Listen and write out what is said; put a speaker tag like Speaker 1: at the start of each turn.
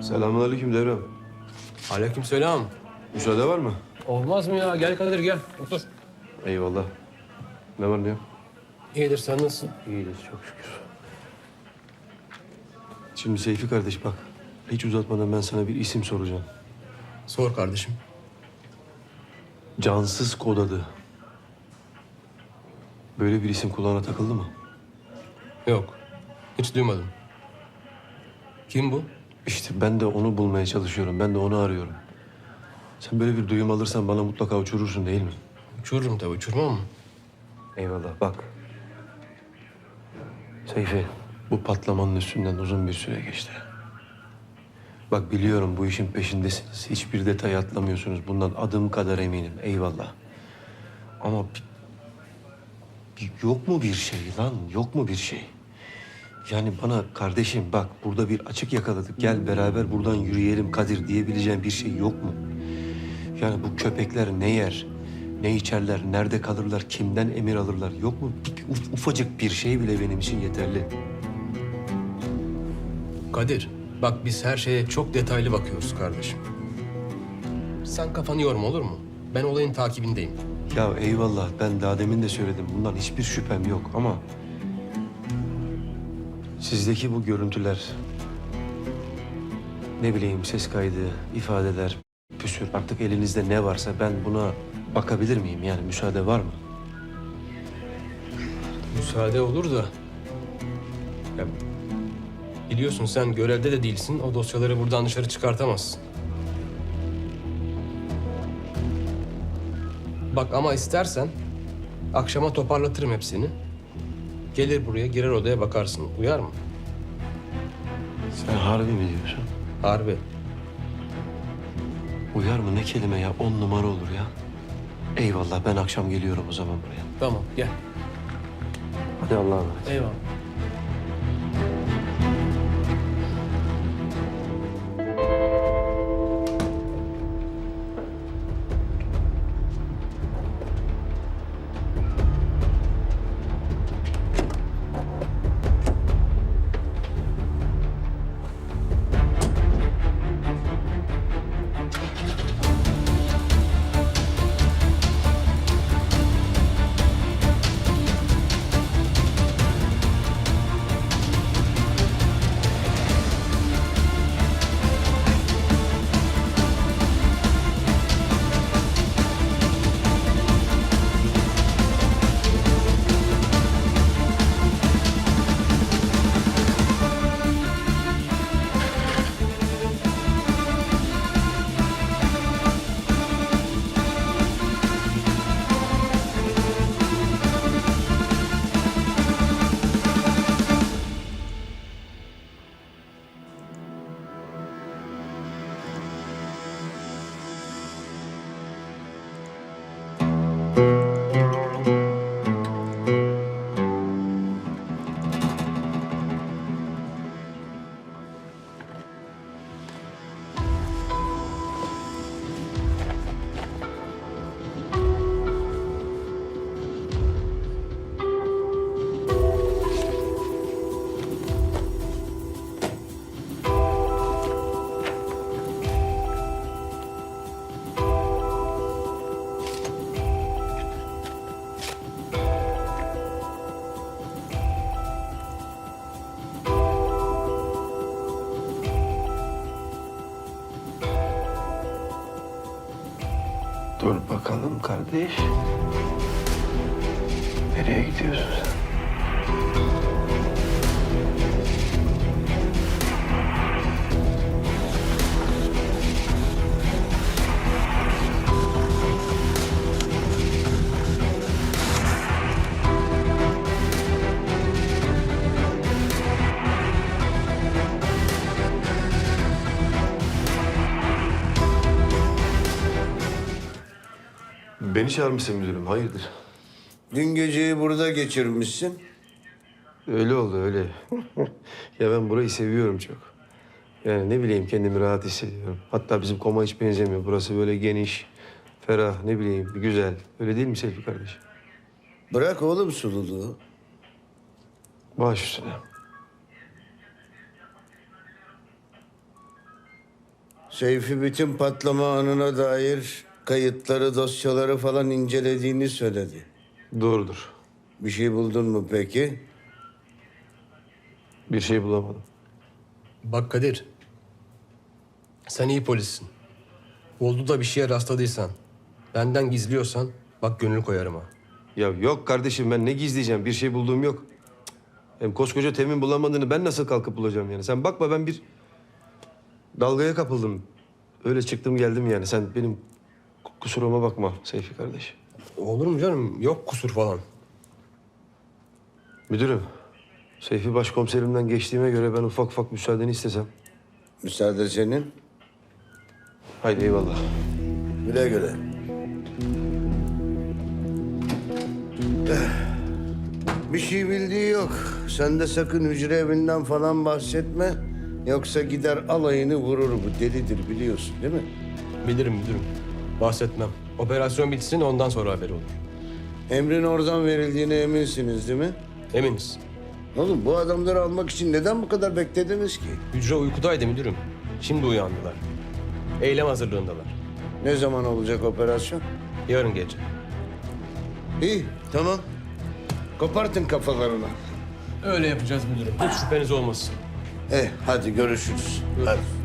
Speaker 1: Selamünaleyküm Devrem.
Speaker 2: Aleykümselam.
Speaker 1: Müsaade var mı?
Speaker 2: Olmaz mı ya? Gel Kadir gel. Otur.
Speaker 1: Eyvallah. Ne var ne yok?
Speaker 2: İyidir sen nasılsın?
Speaker 1: İyiyiz çok şükür. Şimdi Seyfi kardeş bak. Hiç uzatmadan ben sana bir isim soracağım.
Speaker 2: Sor kardeşim.
Speaker 1: Cansız kod adı. Böyle bir isim kulağına takıldı mı?
Speaker 2: Yok. Hiç duymadım. Kim bu?
Speaker 1: İşte ben de onu bulmaya çalışıyorum. Ben de onu arıyorum. Sen böyle bir duyum alırsan bana mutlaka uçurursun değil mi?
Speaker 2: Uçururum tabii. Uçurmam mı?
Speaker 1: Eyvallah bak. Seyfi, bu patlamanın üstünden uzun bir süre geçti. Bak biliyorum bu işin peşindesiniz. Hiçbir detay atlamıyorsunuz. Bundan adım kadar eminim. Eyvallah. Ama bir, bir- yok mu bir şey lan? Yok mu bir şey? Yani bana kardeşim bak burada bir açık yakaladık. Gel beraber buradan yürüyelim Kadir diyebileceğin bir şey yok mu? Yani bu köpekler ne yer, ne içerler, nerede kalırlar, kimden emir alırlar yok mu? Uf- ufacık bir şey bile benim için yeterli.
Speaker 2: Kadir, bak biz her şeye çok detaylı bakıyoruz kardeşim. Sen kafanı yorma olur mu? Ben olayın takibindeyim.
Speaker 1: Ya eyvallah ben daha demin de söyledim. Bundan hiçbir şüphem yok ama... Sizdeki bu görüntüler... Ne bileyim ses kaydı, ifadeler, püsür artık elinizde ne varsa ben buna bakabilir miyim? Yani müsaade var mı?
Speaker 2: Müsaade olur da... Ya, biliyorsun sen görevde de değilsin. O dosyaları buradan dışarı çıkartamazsın. Bak ama istersen akşama toparlatırım hepsini. Gelir buraya, girer odaya bakarsın. Uyar mı?
Speaker 1: Sen harbi mi diyorsun?
Speaker 2: Harbi.
Speaker 1: Uyar mı ne kelime ya? On numara olur ya. Eyvallah ben akşam geliyorum o zaman buraya.
Speaker 2: Tamam, gel.
Speaker 1: Hadi Allah'a emanet.
Speaker 2: Eyvallah.
Speaker 1: Dur bakalım kardeş. Nereye gidiyorsun sen? Beni çağırmışsın müdürüm. Hayırdır?
Speaker 3: Dün geceyi burada geçirmişsin.
Speaker 1: Öyle oldu öyle. ya ben burayı seviyorum çok. Yani ne bileyim kendimi rahat hissediyorum. Hatta bizim koma hiç benzemiyor. Burası böyle geniş, ferah, ne bileyim güzel. Öyle değil mi Seyfi kardeş?
Speaker 3: Bırak oğlum sululuğu.
Speaker 1: Baş üstüne.
Speaker 3: Seyfi bütün patlama anına dair kayıtları, dosyaları falan incelediğini söyledi.
Speaker 1: Doğrudur.
Speaker 3: Bir şey buldun mu peki?
Speaker 1: Bir şey bulamadım.
Speaker 2: Bak Kadir. Sen iyi polissin. Oldu da bir şeye rastladıysan, benden gizliyorsan bak gönül koyarım ha.
Speaker 1: Ya yok kardeşim ben ne gizleyeceğim? Bir şey bulduğum yok. Hem koskoca Temin bulamadığını ben nasıl kalkıp bulacağım yani? Sen bakma ben bir dalgaya kapıldım. Öyle çıktım geldim yani. Sen benim kusuruma bakma Seyfi kardeş.
Speaker 2: Olur mu canım? Yok kusur falan.
Speaker 1: Müdürüm, Seyfi başkomiserimden geçtiğime göre ben ufak ufak müsaadeni istesem.
Speaker 3: Müsaade senin.
Speaker 1: Haydi eyvallah.
Speaker 3: Güle güle. Bir şey bildiği yok. Sen de sakın hücre evinden falan bahsetme. Yoksa gider alayını vurur bu. Delidir biliyorsun değil mi?
Speaker 2: Bilirim müdürüm. Bahsetmem. Operasyon bitsin ondan sonra haberi olur.
Speaker 3: Emrin oradan verildiğine eminsiniz değil mi?
Speaker 2: Eminiz.
Speaker 3: Oğlum bu adamları almak için neden bu kadar beklediniz ki?
Speaker 2: Hücre uykudaydı müdürüm. Şimdi uyandılar. Eylem hazırlığındalar.
Speaker 3: Ne zaman olacak operasyon?
Speaker 2: Yarın gece.
Speaker 3: İyi, tamam. Kopartın kafalarını.
Speaker 2: Öyle yapacağız müdürüm. Hiç şüpheniz olmasın.
Speaker 3: Eh, hadi görüşürüz. Hadi.